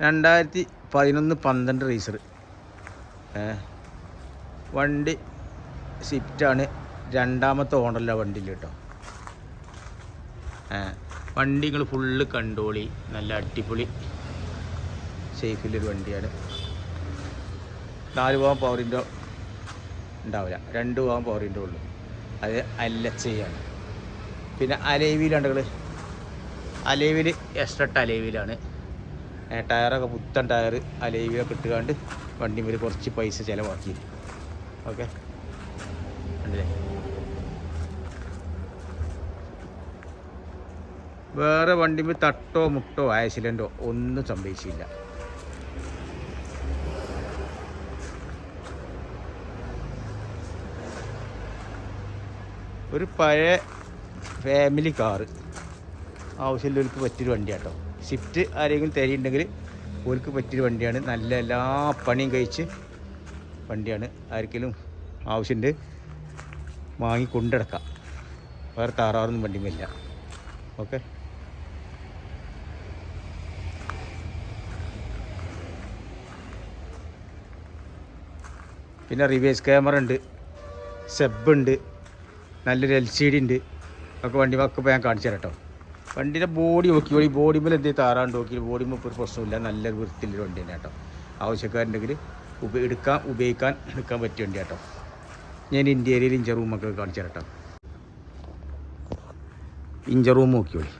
രണ്ടായിരത്തി പതിനൊന്ന് പന്ത്രണ്ട് റേസർ വണ്ടി സ്വിഫ്റ്റാണ് രണ്ടാമത്തെ ഓണറിലാണ് വണ്ടിയിൽ കേട്ടോ വണ്ടി നിങ്ങൾ ഫുള്ള് കണ്ടോളി. നല്ല അടിപൊളി സേഫിലൊരു വണ്ടിയാണ്. നാല് പോകാൻ പവറിന്റെ ഉണ്ടാവില്ല. രണ്ട് പോകാൻ പവറിന്റെ ഉള്ളു. അത് അല്ലച്ചയാണ് പിന്നെ അലേവിയിലാണ് നിങ്ങൾ അലേവിൽ എക്സ്ട്രട്ട് അലേവിയിലാണ്. ടയറൊക്കെ പുത്തൻ ടയർ അലേവിയൊക്കെ ഇട്ടുകൊണ്ട് വണ്ടി മേൽ കുറച്ച് പൈസ ചിലവാക്കി. ഓക്കെ? ഉണ്ടല്ലേ വേറെ വണ്ടിമേ തട്ടോ മുട്ടോ ആക്സിഡന്റോ ഒന്നും സംഭവിച്ചില്ല. ഒരു പഴയ ഫാമിലി കാറ് ആവശ്യമുള്ളവർക്ക് പറ്റിയൊരു വണ്ടിയാട്ടോ. സ്വിഫ്റ്റ് ആരെങ്കിലും തരിയുണ്ടെങ്കിൽ ഓർക്ക് പറ്റിയൊരു വണ്ടിയാണ്. നല്ല എല്ലാ പണിയും കഴിച്ച് വണ്ടിയാണ്. ആർക്കെങ്കിലും ആവശ്യമുണ്ട് വാങ്ങി കൊണ്ടെടുക്കാം വേറെ താറാറൊന്നും വണ്ടിമില്ല ഓക്കെ? പിന്നെ റിവേഴ്സ് ക്യാമറ ഉണ്ട്. സെബ് ഉണ്ട്. നല്ലൊരു എൽ സി ഡി ഉണ്ട്. ഒക്കെ വണ്ടി ഒക്കെ ഞാൻ കാണിച്ചു തരാം കേട്ടോ. വണ്ടിയുടെ ബോഡി നോക്കി. ബോഡി മേലെ എന്തെങ്കിലും താറാണ്ട് നോക്കി. ബോഡി മേൽ ഒരു പ്രശ്നമില്ല നല്ല വൃത്തിയുള്ളൊരു വണ്ടി തന്നെ കേട്ടോ. ആവശ്യക്കാരുണ്ടെങ്കിൽ ഉപ എടുക്കാൻ ഉപയോഗിക്കാൻ എടുക്കാൻ പറ്റിയ വണ്ടി കേട്ടോ ഞാൻ ഇന്ത്യയിൽ ഇഞ്ചർ റൂമൊക്കെ കാണിച്ചു തരട്ടോ ഇഞ്ചർ റൂം നോക്കിയോളി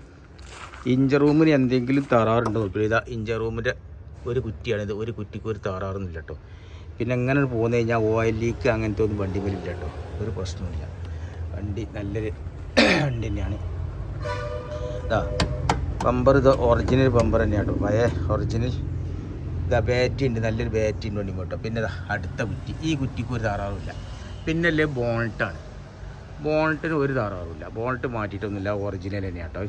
ഇഞ്ചർ റൂമിന് എന്തെങ്കിലും തറാറുണ്ടോ നോക്കിയോളി ഇതാ ഇഞ്ചർ റൂമിന്റെ ഒരു കുറ്റിയാണിത് ഒരു കുറ്റിക്ക് ഒരു തറാറൊന്നുമില്ല കേട്ടോ. പിന്നെ അങ്ങനെ പോകുന്ന കഴിഞ്ഞാൽ ഓയിൽ ലീക്ക് അങ്ങനത്തെ ഒന്നും വണ്ടി വരില്ല കേട്ടോ. ഒരു പ്രശ്നമില്ല വണ്ടി നല്ലൊരു വണ്ടി തന്നെയാണ്. ഇതാ ബമ്പർ ഇത് ഒറിജിനൽ പമ്പർ തന്നെയാണ് കേട്ടോ പഴയ ഒറിജിനൽ ഇതാ ബാറ്റി ഉണ്ട് നല്ലൊരു ബാറ്റി ഉണ്ട് വണ്ടി കേട്ടോ പിന്നെ അടുത്ത കുറ്റി. ഈ കുറ്റിക്ക് ഒരു താറാറുമില്ല പിന്നെ അല്ലേ ബോണറ്റാണ് ബോണറ്റിന് ഒരു താറാറുമില്ല ബോണറ്റ് മാറ്റിയിട്ടൊന്നുമില്ല ഒറിജിനൽ തന്നെയാണ് കേട്ടോ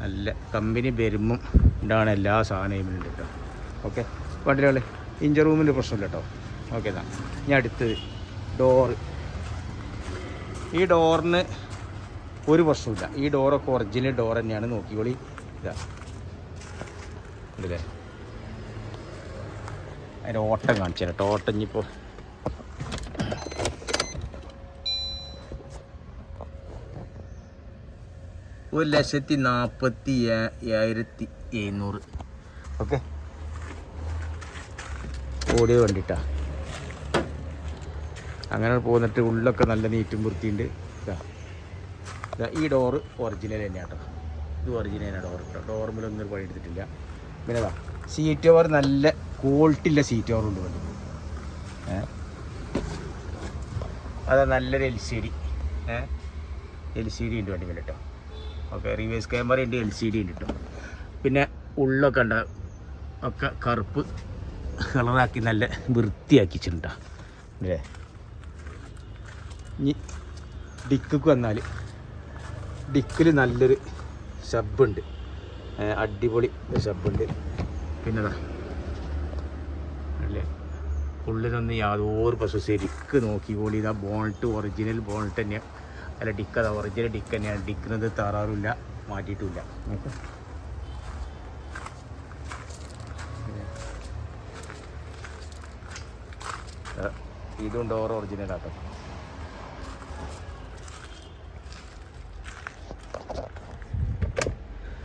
നല്ല കമ്പനി വരുമ്പം ഉണ്ടാണ് എല്ലാ സാധനവും ഉണ്ട് കേട്ടോ ഓക്കെ? വണ്ടികളെ ഇഞ്ചർ റൂമിന്റെ പ്രശ്നമില്ല കേട്ടോ ഓക്കെ എന്നാ ഇനി അടുത്തത് ഡോറ് ഈ ഡോറിന് ഒരു പ്രശ്നമില്ല ഈ ഡോറൊക്കെ ഒറിജിനൽ ഡോർ തന്നെയാണ്. നോക്കിക്കോളി. ഇതാ. ഉണ്ടല്ലേ അതിന്റെ ഓട്ടം കാണിച്ചു തരാം. ഓട്ടം ഇനിയിപ്പോൾ ഒരു ലക്ഷത്തി നാൽപ്പത്തി ഏഴായിരത്തി എഴുന്നൂറ്. ഓക്കെ. ഓടിയ വേണ്ടിയിട്ടാ അങ്ങനെ പോന്നിട്ട് ഉള്ളൊക്കെ നല്ല നീറ്റും വൃത്തിയുണ്ട്. ഇതാ. ഈ ഡോറ് ഒറിജിനൽ തന്നെയാണ് കേട്ടോ ഇത് ഒറിജിനൽ ഡോർ കേട്ടോ ഡോർമിലൊന്നും ഒരു പണി എടുത്തിട്ടില്ല. പിന്നെ ഇതാ സീറ്റ് ഓവർ നല്ല ക്വാളിറ്റി ഉള്ള സീറ്റ് ഓവർ ഉണ്ട് വണ്ടി അതാ നല്ലൊരു L C D L C D ഉണ്ട് വണ്ടി മേലെ കേട്ടോ ഓക്കെ റിവേഴ്സ് ക്യാമറ ഉണ്ട് എൽ സി ഡി ഉണ്ട് കേട്ടോ പിന്നെ ഉള്ളൊക്കെ ഉണ്ട് ഒക്കെ കറുപ്പ് കളറാക്കി നല്ല വൃത്തിയാക്കിച്ചിട്ടുണ്ടോ അല്ലേ ഇനി ഡിക്കു വന്നാൽ ഡിക്കിൽ നല്ലൊരു സബുണ്ട് അടിപൊളി സബുണ്ട് പിന്നെതാ അല്ലേ? ഉള്ളിലൊന്നും യാതൊരു പശു ശരിക്ക് നോക്കിക്കോളി ഇതാ ബോൾട്ട് ഒറിജിനൽ ബോൾട്ട് തന്നെയാണ് അല്ല ഡിക്ക് അതാ ഒറിജിനൽ ഡിക്ക് തന്നെയാണ് ഡിക്കുന്നത് താറാറില്ല മാറ്റിയിട്ടില്ല. നോക്ക്. ഇതും ഒറിജിനൽ ആട്ടോ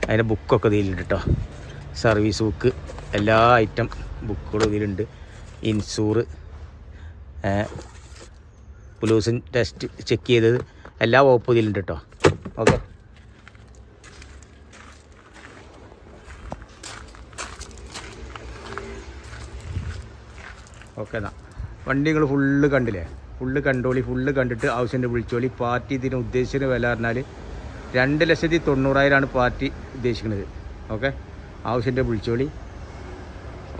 അതിന്റെ ബുക്കൊക്കെ ഇതിലുണ്ട് കേട്ടോ സർവീസ് ബുക്ക് എല്ലാ ഐറ്റം ബുക്കുകളും ഇതിലുണ്ട്. ഇൻഷൂർ പുലൂസൻ ടെസ്റ്റ് ചെക്ക് ചെയ്തത് എല്ലാ വകുപ്പും ഇതിലുണ്ട് കേട്ടോ ഓക്കെ. ഓക്കെ എന്നാ. വണ്ടി നിങ്ങൾ ഫുള്ള് കണ്ടില്ലേ? ഫുള്ള് കണ്ടോളി ഫുള്ള് കണ്ടിട്ട് ആവശ്യമുണ്ട് വിളിച്ചോളി. പാർട്ടി ഇതിന് ഉദ്ദേശിച്ച വില പറഞ്ഞാൽ രണ്ട് ലക്ഷത്തി തൊണ്ണൂറായിരമാണ് പാർട്ടി ഉദ്ദേശിക്കുന്നത്. ഓക്കെ? ആവശ്യമുണ്ട് വിളിച്ചോളി.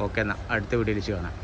ഓക്കെ എന്നാൽ അടുത്ത വീഡിയോയിൽ വെച്ച് കാണാം.